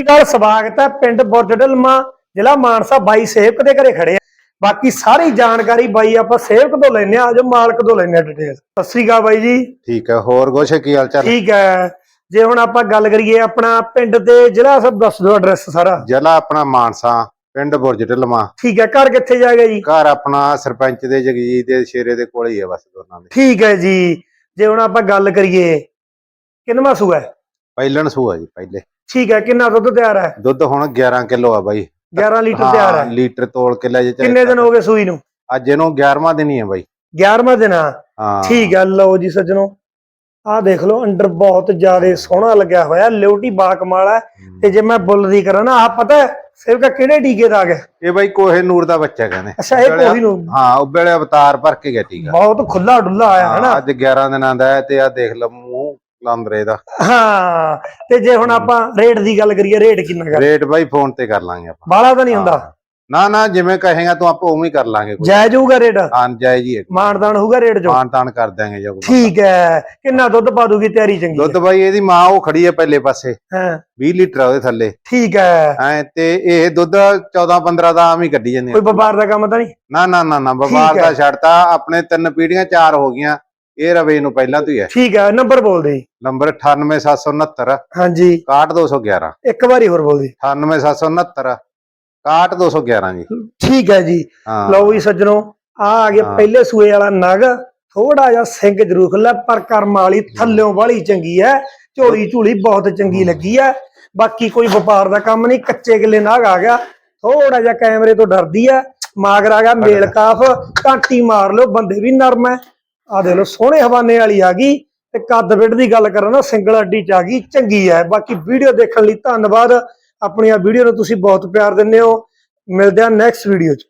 ਸਤਿ ਅਕਾਲ ਸਵਾਗਤ ਹੈ ਪਿੰਡ ਬੁਰਜਡਲਮਾ ਜ਼ਿਲ੍ਹਾ ਮਾਨਸਾ ਬਾਈ ਸੇਵਕ ਦੇ ਘਰੇ ਖੜੇ ਆ ਬਾਕੀ ਸਾਰੀ ਜਾਣਕਾਰੀ ਬਾਈ ਆਪਾਂ ਸੇਵਕ ਤੋਂ ਲੈਣੇ ਆ ਆਜੋ ਮਾਲਕ ਤੋਂ ਲੈਣੇ ਆ ਡਿਟੇਲ ਸਤਿ ਸ਼੍ਰੀ ਅਕਾਲ ਬਾਈ ਜੀ। ਠੀਕ ਹੈ ਹੋਰ ਕੁਛ ਕੀ ਹਾਲ ਚਾਲ ਠੀਕ ਹੈ। ਜੇ ਹੁਣ ਆਪਾਂ ਗੱਲ ਕਰੀਏ ਆਪਣਾ ਪਿੰਡ ਤੇ ਜ਼ਿਲ੍ਹਾ ਸਭ ਦੱਸ ਦਿਓ ਐਡਰੈਸ ਸਾਰਾ। ਜ਼ਿਲ੍ਹਾ ਆਪਣਾ ਮਾਨਸਾ ਪਿੰਡ ਬੁਰਜ ਢਲਮਾ। ਠੀਕ ਹੈ ਘਰ ਕਿੱਥੇ ਜਾਏਗਾ ਜੀ? ਘਰ ਆਪਣਾ ਸਰਪੰਚ ਦੇ ਜਗਜੀਤ ਦੇ ਸ਼ੇਰੇ ਦੇ ਕੋਲ ਹੀ ਹੈ ਬਸ ਦੋਨਾਂ ਦੇ। ਠੀਕ ਹੈ ਜੀ। ਜੇ ਹੁਣ ਆਪਾਂ ਗੱਲ ਕਰੀਏ ਕਿੰਨਵਾਂ ਸੂਆ ਹੈ? ਪਹਿਲਣ ਸੂਆ ਜੀ ਪਹਿਲੇ। ਠੀਕ ਹੈ ਕਿੰਨਾ ਦੁੱਧ ਤਿਆਰ ਹੈ? ਦੁੱਧ ਹੁਣ 11 ਕਿਲੋ ਆ ਬਾਈ। 11 ਲੀਟਰ ਤਿਆਰ ਹਾਂ, ਲੀਟਰ ਤੋਲ ਕੇ ਲੈ ਜੇ ਕਿੰਨੇ ਦਿਨ ਹੋ ਗਏ ਸੂਈ ਨੂੰ? ਅੱਜ ਇਹਨੂੰ 11ਵਾਂ ਦਿਨ ਹੀ ਹੈ ਬਾਈ। 11ਵਾਂ ਦਿਨ ਆ? ਹਾਂ। ਠੀਕ ਹੈ ਲਓ ਜੀ ਸੱਜਣੋ ਆਹ ਦੇਖ ਲਓ ਅੰਡਰ ਬਹੁਤ ਜ਼ਿਆਦਾ ਸੋਹਣਾ ਲੱਗਿਆ ਹੋਇਆ ਲਿਓਟੀ ਬਾ ਕਮਾਲ ਹੈ। ਤੇ ਜੇ ਮੈਂ ਬੁੱਲ ਦੀ ਕਰਾਂ ਨਾ ਆਹ ਪਤਾ ਹੈ ਸਿਰਫ ਕਿਹੜੇ ਟੀਕੇ ਦਾ ਗਿਆ ਇਹ ਬਾਈ ਕੋਹੇ ਨੂਰ ਦਾ ਬੱਚਾ ਕਹਿੰਦੇ ਅੱਛਾ ਇਹ ਉਬਲਿਆ- ਕੋਈ ਨੂੰ ਹਾਂ ਉਬਲੇ ਅਵਤਾਰ ਭਰ ਕੇ ਗਿਆ ਟੀਕਾ। ਬਹੁਤ ਖੁੱਲਾ ਡੁੱਲਾ ਆਇਆ ਹੈ ਹਾਂ, ਨਾ ਅੱਜ 11 ਦਿਨਾਂ ਦਾ ਹੈ ਤੇ ਆ ਦੇਖ ਲਓ ਮੂੰਹ ਲੰਦਰੇ ਦਾ। ਹਾਂ ਤੇ ਜੇ ਹੁਣ ਆਪਾਂ ਰੇਟ ਦੀ ਗੱਲ ਕਰੀਏ ਰੇਟ ਕਿੰਨਾ ਕਰ ਰੇਟ ਬਾਈ ਫੋਨ ਤੇ ਕਰ ਲਾਂਗੇ ਆਪਾਂ। ਬਾਲਾ ਤਾਂ ਨਹੀਂ ਹੁੰਦਾ? ਹਾਂ। ਨਾ ਨਾ ਜਿਵੇਂ ਕਹੇਗਾ ਤੂੰ ਆਪਾਂ ਉਵੇਂ ਹੀ ਕਰ ਲਾਂਗੇ ਜਾਇਜ਼ ਹੋਊਗਾ ਰੇਟ ਹਾਂ ਜਾਇਜ਼ ਹੀ ਹੈ। ਮਾਨਦਾਨ ਹੋਊਗਾ ਰੇਟ ਜੋ ਮਾਨ ਤਾਨ ਕਰ ਦਾਂਗੇ ਜੋ ਠੀਕ ਹੈ। ਕਿੰਨਾ ਦੁੱਧ ਪਾ ਦੂਗੀ ਤਿਆਰੀ ਚੰਗੀ ਦੁੱਧ ਬਾਈ ਇਹਦੀ ਮਾਂ ਉਹ ਖੜੀ ਹੈ ਪਹਿਲੇ ਪਾਸੇ। ਹੈ। 20 ਲੀਟਰ ਉਹਦੇ ਥੱਲੇ। ਠੀਕ ਹੈ। ਐ ਤੇ ਇਹ ਦੁੱਧ 14 15 ਦਾ ਆਮ ਹੀ ਕੱਢੀ ਜਾਂਦੇ ਕੋਈ ਵਪਾਰ ਦਾ ਕੰਮ ਤਾਂ ਨਹੀਂ? ਨਾ ਨਾ ਨਾ ਨਾ ਵਪਾਰ ਹੈ। ਦਾ ਛੱਡਤਾ। ਆਪਣੇ ਤਿੰਨ ਪੀੜੀਆਂ ਚਾਰ ਹੋ ਗਈਆਂ। ਇਹ ਰਵੇ ਨੂੰ ਪਹਿਲਾਂ ਤੋਂ ਹੀ ਹੈ। ਠੀਕ ਹੈ ਨੰਬਰ ਬੋਲ ਦੇ ਜੀ। ਨੰਬਰ 98769 ਹਾਂਜੀ। 61211 ਇੱਕ ਵਾਰੀ ਹੋਰ ਬੋਲ ਦੇ। 98769 61211 ਜੀ। ਠੀਕ ਹੈ ਜੀ। ਲਓ ਜੀ ਸੱਜਣੋ ਆ ਆ ਗਿਆ। ਪਹਿਲੇ ਸੂਏ ਵਾਲਾ ਨਗ ਥੋੜਾ ਜਿਹਾ ਸਿੰਘ ਜ਼ਰੂਰ ਖੁੱਲਾ ਪਰ ਕਰਮ ਵਾਲੀ ਥੱਲਿਓਂ ਵਾਲੀ ਚੰਗੀ ਹੈ। ਝੋਲੀ ਝੂਲੀ ਬਹੁਤ ਚੰਗੀ ਲੱਗੀ ਹੈ। ਬਾਕੀ ਕੋਈ ਵਪਾਰ ਦਾ ਕੰਮ ਨਹੀਂ ਕੱਚੇ ਕਿੱਲੇ ਨਾਗ ਆ ਗਿਆ। ਥੋੜਾ ਜਿਹਾ ਕੈਮਰੇ ਤੋਂ ਡਰਦੀ ਹੈ। ਮਾਗਰ ਆ ਗਿਆ ਮੇਲ ਕਾਫ ਘਾਂਟੀ ਮਾਰ ਲਿਓ ਬੰਦੇ ਵੀ ਨਰਮ ਹੈ। ਆ ਦੇਖ ਲਓ, ਸੋਹਣੇ ਹਵਾਨੇ ਵਾਲੀ ਆ ਗਈ ਤੇ ਕੱਦ ਵਿੱਡ ਦੀ ਗੱਲ ਕਰਾਂ ਨਾ ਸਿੰਗਲ ਅੱਡੀ ਚ ਆ ਗਈ, ਚੰਗੀ ਹੈ ਬਾਕੀ ਵੀਡੀਓ ਦੇਖਣ ਲਈ ਧੰਨਵਾਦ। ਆਪਣੀਆਂ ਵੀਡੀਓ ਨੂੰ ਤੁਸੀਂ ਬਹੁਤ ਪਿਆਰ ਦਿੰਦੇ ਹੋ। ਮਿਲਦੇ ਆ ਨੈਕਸਟ ਵੀਡੀਓ ਚ।